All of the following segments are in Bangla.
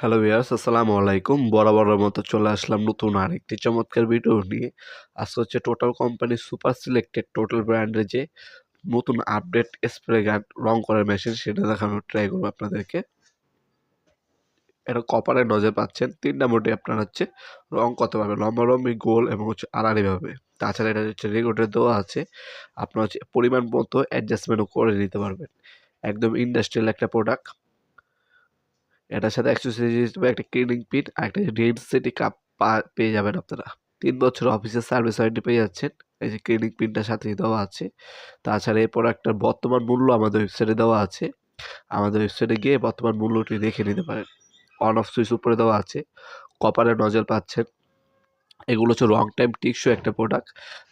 হ্যালো ভিউয়ার্স আসসালামু আলাইকুম। বরাবরের মতো চলে আসলাম নতুন আরেকটি চমৎকার ভিডিও নিয়ে। আজকে হচ্ছে total company super selected total ব্র্যান্ডের যে নতুন আপডেট স্প্রে গান রং করার মেশিন সেটা দেখানোর ট্রাই করব আপনাদেরকে। এটা কপারের নজর পাচ্ছেন, তিনটা মোটে আপনার হচ্ছে রং করতে পারবে লম্বা লম্বি গোল এবং হচ্ছে আড়াআড়িভাবে তাছাড়া এটা হচ্ছে রেগুলেটর দেওয়া আছে, আপনার হচ্ছে পরিমাণ মতো অ্যাডজাস্টমেন্টও করে নিতে পারবেন। একদম ইন্ডাস্ট্রিয়াল একটা প্রোডাক্ট এটার সাথে অ্যাক্সেসরিজ হিসেবে একটা ক্লিনিং পিন আর একটা রেড সিটি কাপ পেয়ে যাবেন আপনারা। তিন বছর অফিসের সার্ভিস ওয়ারেন্টি পেয়ে যাচ্ছেন। এই যে ক্লিনিং পিনটার সাথেই দেওয়া আছে। তাছাড়া এই প্রোডাক্টটার বর্তমান মূল্য আমাদের ওয়েবসাইটে দেওয়া আছে। আমাদের ওয়েবসাইটে গিয়ে বর্তমান মূল্যটি দেখে নিতে পারেন। অন অফ সুইচ উপরে দেওয়া আছে। কপারের নজল পাচ্ছেন। এগুলো হচ্ছে লং টাইম টিকসো একটা প্রোডাক্ট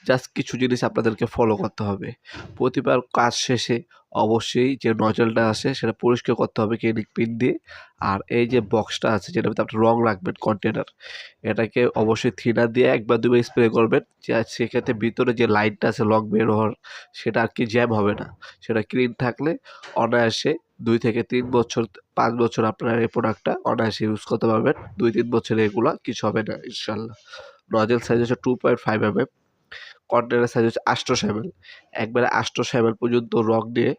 জাস্ট কিছু জিনিস আপনাদেরকে ফলো করতে হবে। প্রতিবার কাজ শেষে অবশ্যই যে নজলটা আছে সেটা পরিষ্কার করতে হবে ক্লিনিক পিন দিয়ে। আর এই যে বক্সটা আছে যেটা আপনি রং রাখবেন কন্টেনার এটাকে অবশ্যই থিনার দিয়ে একবার দুবার স্প্রে করবেন। যে সেক্ষেত্রে ভিতরে যে লাইনটা আছে লং বের হওয়ার, সেটা আর কি জ্যাম হবে না। সেটা ক্লিন থাকলে অনায়াসে দুই থেকে তিন বছর, পাঁচ বছর আপনারা এই প্রোডাক্টটা অনায়াসে ইউজ করতে পারবেন। দুই তিন বছরে এগুলো কিছু হবে না ইনশাল্লাহ নজেল সাইজ হচ্ছে two point five M M container size হচ্ছে আষ্টশো এম একবারে আষ্টশো এম পর্যন্ত রং দিয়ে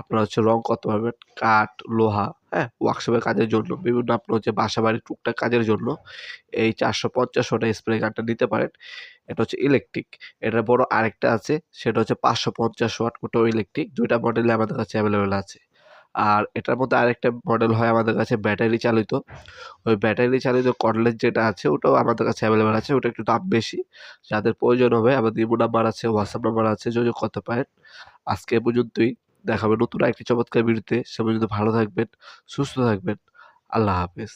আপনারা হচ্ছে রং করতে পারবেন কাঠ, লোহা হ্যাঁ ওয়ার্কশপের কাজের জন্য। বিভিন্ন আপনার হচ্ছে বাসা বাড়ির টুকটাক কাজের জন্য এই চারশো পঞ্চাশ ওটা স্প্রে গানটা নিতে পারেন। এটা হচ্ছে ইলেকট্রিক এটার বড় আরেকটা আছে, সেটা হচ্ছে পাঁচশো পঞ্চাশ ওয়াট, ওটাও ইলেকট্রিক দুইটা মডেলে আমাদের কাছে অ্যাভেলেবেল আছে। আর এটার মধ্যে আরেকটা মডেল হয় আমাদের কাছে ব্যাটারি চালিত। ওই ব্যাটারি চালিত কর্ডলেস যেটা আছে, ওটাও আমাদের কাছে অ্যাভেলেবেল আছে, ওটা একটু দাম বেশি। যাদের প্রয়োজন হবে, আমাদের ইমো নাম্বার আছে হোয়াটসঅ্যাপ নাম্বার আছে, যোগাযোগ করতে পারেন। আজকে পর্যন্তই। দেখাবে নতুন একটি চমৎকার ভিডিওতে। সে পর্যন্ত ভালো থাকবেন, সুস্থ থাকবেন। আল্লাহ হাফেজ।